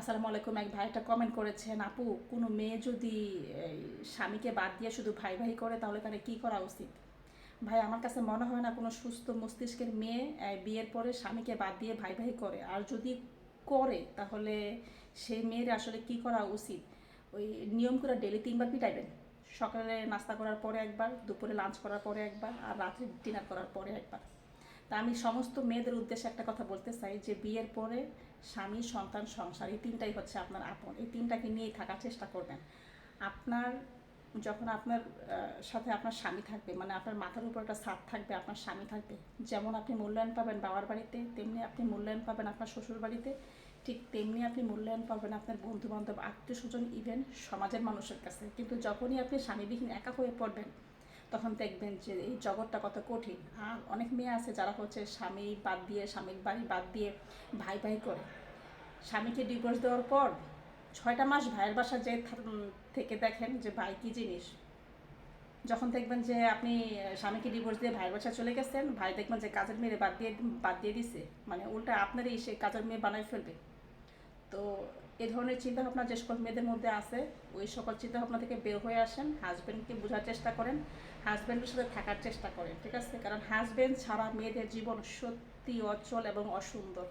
আসসালামু আলাইকুম, এক ভাই একটা কমেন্ট করেছেন, আপু, কোনো মেয়ে যদি স্বামীকে বাদ দিয়ে শুধু ভাই ভাই করে, তাহলে তাহলে কি করা উচিত? ভাই, আমার কাছে মনে হয় না কোনো সুস্থ মস্তিষ্কের মেয়ে বিয়ের পরে স্বামীকে বাদ দিয়ে ভাই ভাই করে। আর যদি করে, তাহলে সেই মেয়ের আসলে কি করা উচিত? ওই নিয়ম করে ডেলি তিনবার পিটাইবেন। সকালে নাস্তা করার পরে একবার, দুপুরে লাঞ্চ করার পরে একবার, আর রাত্রে ডিনার করার পরে একবার। তা আমি সমস্ত মেয়েদের উদ্দেশ্যে একটা কথা বলতে চাই যে, বিয়ের পরে স্বামী, সন্তান, সংসার, এই তিনটাই হচ্ছে আপনার আপন। এই তিনটাকে নিয়েই থাকার চেষ্টা করবেন। আপনার, যখন আপনার সাথে আপনার স্বামী থাকবে মানে আপনার মাথার উপর একটা ছাদ থাকবে, আপনার স্বামী থাকবে, যেমন আপনি মূল্যায়ন পাবেন বাবার বাড়িতে, তেমনি আপনি মূল্যায়ন পাবেন আপনার শ্বশুর বাড়িতে, ঠিক তেমনি আপনি মূল্যায়ন পাবেন আপনার বন্ধু বান্ধব আত্মীয় স্বজন ইভেন সমাজের মানুষের কাছে। কিন্তু যখনই আপনি স্বামীবিহীন একা হয়ে পড়বেন তখন দেখবেন যে এই জগৎটা কত কঠিন। আর অনেক মেয়ে আছে যারা হচ্ছে স্বামী বাদ দিয়ে, স্বামীর বাড়ি বাদ দিয়ে ভাই ভাই করে। স্বামীকে ডিভোর্স দেওয়ার পর ছয়টা মাস ভাইয়ের বাসা যে থেকে দেখেন যে ভাই কী জিনিস। যখন দেখবেন যে আপনি স্বামীকে ডিভোর্স দিয়ে ভাইয়ের বাসা চলে গেছেন, ভাই দেখবেন যে কাজের মেয়ে বাদ দিয়ে বাদ দিয়ে দিছে। মানে উল্টা আপনারই সে কাজের মেয়ে বানায় ফেলবে। তো এ ধরনের চিন্তাভাবনা যে সকল মেয়েদের মধ্যে আছে, ওই সকল চিন্তাভাবনা থেকে বের হয়ে আসেন হাজব্যান্ডকে বোঝার চেষ্টা করেন হাজব্যান্ডের সাথে থাকার চেষ্টা করেন, ঠিক আছে? কারণ হাজব্যান্ড ছাড়া মেয়েদের জীবন সত্যি অচল এবং অসুন্দর।